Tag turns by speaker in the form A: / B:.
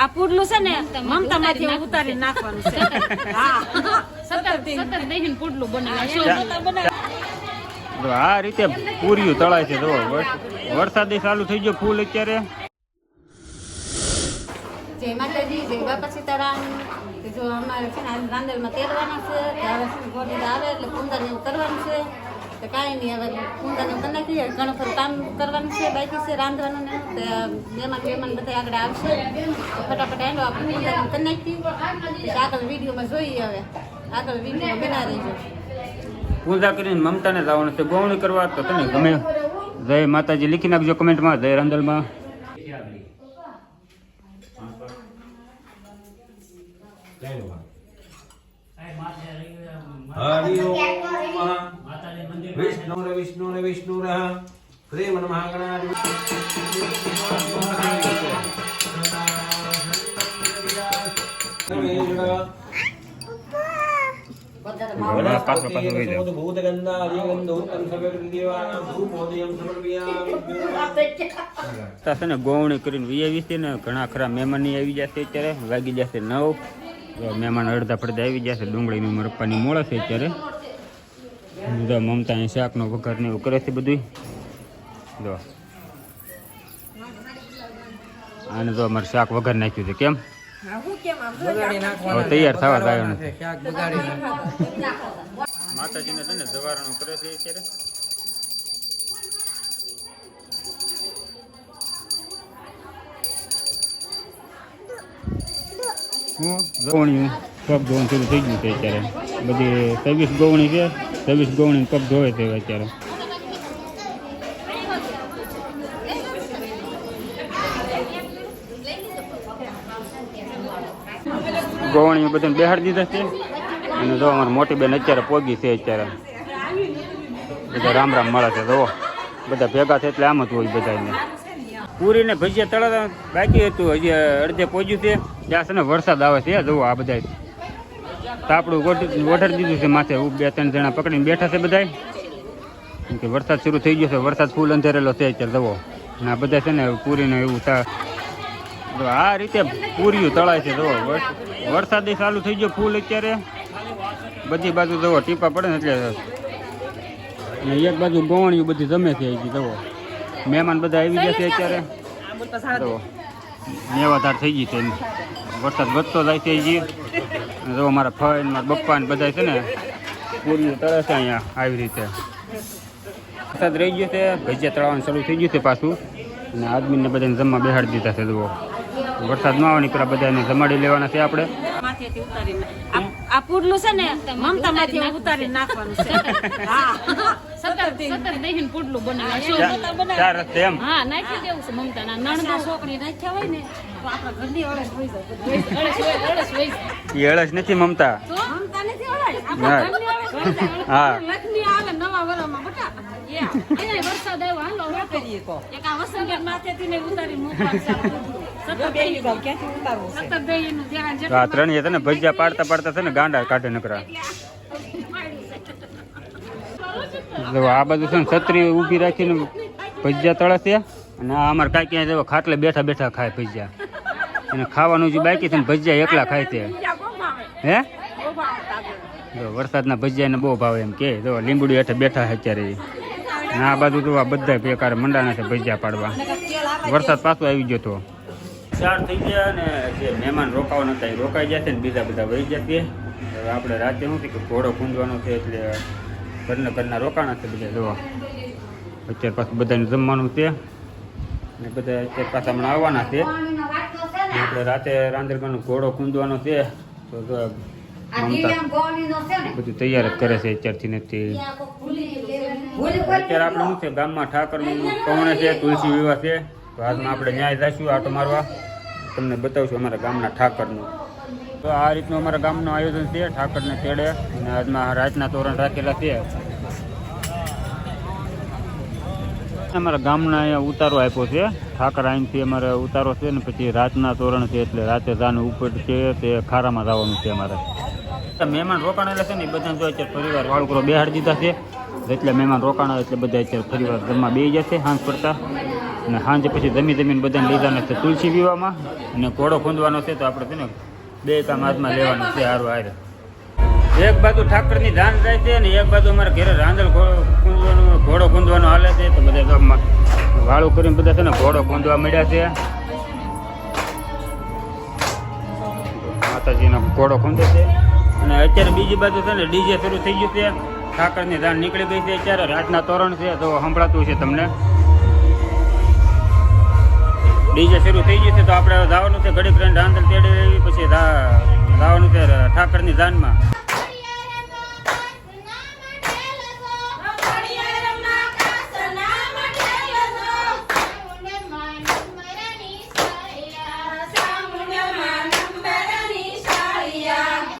A: આ પુડલું છે ને મમતા માંથી ઉતારી નાખવાનું છે. હા.
B: દહીં પુડલું
C: આ રીતે પૂર્યું તળાય છે જો વરસાદ ચાલુ થઈ ગયો ફૂલ અત્યારે.
D: જય માતાજી જય બાપા સીતારામ જો અમારે છે ને રાંદેરમાં તેડવાના છે આવે એટલે એવું કરવાનું છે. તો કાંઈ નહીં હવે એવું કરી નાખીએ. ઘણું ખરું કામ કરવાનું છે બાકી છે રાંધવાનું ને તો મહેમાન મહેમાન બધા આગળ આવશે. તો ફટાફટ એનો આપણે કુંદન એવું કરી નાખી પછી આગળ વિડીયોમાં જોઈએ હવે. આગળ વિડીયોમાં બના રહીજો.
C: પૂજા કરીને મમતાને જવાનું છે ગોવણી કરવા. તો તમે ગમે. જય માતાજી લીખી નાખજો કમેન્ટમાં. જય રાંદલમાં
E: હરિ ઓમ વિષ્ણુ વિષ્ણુ વિષ્ણુ પ્રેમ નમઃ ગણાધિ
C: બધા પાછો પાછો વહી જાઓ. તા છે ને ગોવણી કરીને વી છે ને ઘણા ખરા મહેમાન આવી જશે અત્યારે વાગી જશે નવ. મહેમાન અડધા પડધા આવી જશે ડુંગળીની મરપ્પાની મોળા છે અત્યારે. જો મમતા અહીં શાકનો વઘાર ને એવું કરે છે બધું જો. આને તો અમારે શાક વઘાર નાખ્યું છે. કેમ? હવે તૈયાર થવા નથી. માતાજીને છે ને જવારણું કરે છે અત્યારે. હું ગૌણી પગ ધોવાનું શરૂ થઈ ગયું છે અત્યારે. બધી છવ્વીસ ગોવણી છે છવ્વીસ ગોવણી કપ ધોવે છે અત્યારે. ગોવણી બધાને બેહાડી દીધા છે. અને જો અમારી મોટી બેન અત્યારે પોગી છે અત્યારે. બધા રામ રામ મળે છે જો બધા ભેગા છે એટલે આમ જ હોય બધાને પૂરીને ભજીયા તળાતા બાકી હતું, હજી અડધે પહોંચ્યું છે. ત્યાં છે ને વરસાદ આવે છે, જુઓ આ બધા તાપડું ઓઢાડી દીધું છે માથે. બે, ત્રણ જણા પકડીને બેઠા છે બધા કે વરસાદ શરૂ થઈ ગયો છે. વરસાદ ફૂલ અંધેરેલો છે અત્યારે અને આ બધા છે ને પૂરીને એવું તો આ રીતે પૂરીયું તળાય છે, જુઓ. વર- વરસાદ ચાલુ થઈ ગયો ફૂલ અત્યારે. બધી બાજુ જવો ટીપા પડે ને એટલે એક બાજુ ગવણિયું બધી જમે છે હજી, જુઓ. મહેમાન બધા આવી ગયા છે અત્યારે. જુઓ. મેવાધાર થઈ ગઈ છે. વરસાદ વધતો જાય છે હજી. જુઓ મારા ફઈ ને મારા બપ્પા ને બધા છે ને પૂરી તળે છે અહીંયા આવી રીતે. વરસાદ રહી ગયો છે, ભજીયા તળાવવાનું શરૂ થઈ ગયું છે પાછું. અને આદમીને બધાને જમવા બેહાડી દીધા છે, જુઓ. વરસાદ ન આવવાની પેલા બધાને જમાડી લેવાના છે આપણે.
A: આ- પુડલું છે ને મમતા માંથી ઉતારી નાખવાનું છે. હા.
B: સત્તર સત્તર દહીં પુડલું બનાવ્યું
C: ચાર-
B: હા નાખી દેવું છે મમતાના ના
A: આ છોકરી નાખ્યા હોય ને તો આપણા ઘરની અળસ હોઈ જાય
B: અળસ હોય
C: એ અળસ નથી મમતા.
A: મમતા નથી અળસ? આપણા ઘરની અળસ
C: હા.
A: લક્ષ્મી આવે નવા વરમાં બટા
B: અહીંયા વરસાદ આવ્યો હાલો કરીએ
A: એક આ વસંત માથેથી ને ઉતારી છે આ પુડલું. સતત દહીંનું. સતત દહીંનું ધ્યાન
C: તો આ ત્રણેય છે ને ભજીયા પાડતા પાડતા છે ને ગાંડા કાઢે નકરા જો આ બધું છે ને છત્રી ઊભી રાખીને ભજીયા તળસ્યા અને આ અમારે કાંઈ ક્યાંય જવા ખાટલે બેઠા બેઠા ખાય ભજીયા અને ખાવાનું જે બાકી છે ને ભજીયા એકલા ખાય તે હે જો વરસાદના ભજીયાને બહુ ભાવે એમ કે જો લીંબડું હેઠે બેઠા છે અત્યારે. આ બાજુ તો આ બધા બેકાર મંડાના છે ભજીયા પાડવા વરસાદ પાછો આવી ગયો તો ચાર થઈ ગયા અને જે મહેમાન રોકાવાના હતા એ રોકાઈ ગયા છે ને બીજા બધા વહી ગયા છે. હવે આપણે રાતે શું કે ઘોડો ખૂંદવાનો છે એટલે ઘરના ઘરના રોકાણા છે બધા જોવા અત્યારે પાછું બધાને જમવાનું છે ને બધા અત્યારે પાછા હમણાં આવવાના છે. આપણે રાતે રાંદરગાનો ઘોડો ખૂંદવાનો છે. તો બધું તૈયાર જ કરે છે અત્યારથી નથી અત્યારે. આપણે શું છે ગામમાં ઠાકરનું પહોણે છે તુલસી વિવાહ છે. તો આજમાં આપણે ન્યાય જઈશું આટો મારવા. તમને બતાવશું અમારા ગામના ઠાકરનું. તો આ રીતનું અમારા ગામનું આયોજન છે, ઠાકરને તેડે અને આજમાં રાતના તોરણ રાખેલા છે. અમારા ગામના અહીંયા ઉતારો આપ્યો છે. ઠાકર અહીંથી અમારે ઉતારો છે ને પછી રાતના તોરણ છે એટલે રાતે જાનું ઉપર છે તે ખારામાં જવાનું છે અમારે. મહેમાન રોકાણેલા છે ને એ બધા જો અત્યારે પરિવાર વાળુકરો બેહાડી દીધા છે. એટલે મહેમાન રોકાણા એટલે બધા અત્યારે ફરીવાર જમવા બે જશે સાંજ પડતા. અને સાંજે પછી જમી જમીને બધાને લીધા નથી તુલસી પીવામાં અને ઘોડો ખૂંદવાનો છે તો આપણે છે ને બે કામ હાથમાં લેવાનું છે હારું, હારે. એક બાજુ ઠાકરની ધાન જાય છે અને એક બાજુ અમારા ઘરે રાંદલ કૂંદવાનો ઘોડો ખૂંદવાનો હાલે છે. તો બધા ગામમાં વાળું કરીને બધા છે ને ઘોડો ખૂંદવા મળ્યા છે. માતાજીનો ઘોડો ખૂંદે છે. અને અત્યારે બીજી બાજુ છે ને ડીજે શરૂ થઈ ગયું છે. ઠાકરની ધાન નીકળી ગઈ છે અત્યારે. રાતના તોરણ છે તો સંભળાતું છે તમને. ડીજે શરૂ થઈ ગયું છે તો આપણે જવાનું છે ઘડીક રહીને રાંદલ તેડી પછી જવાનું છે ઠાકરની ધાનમાં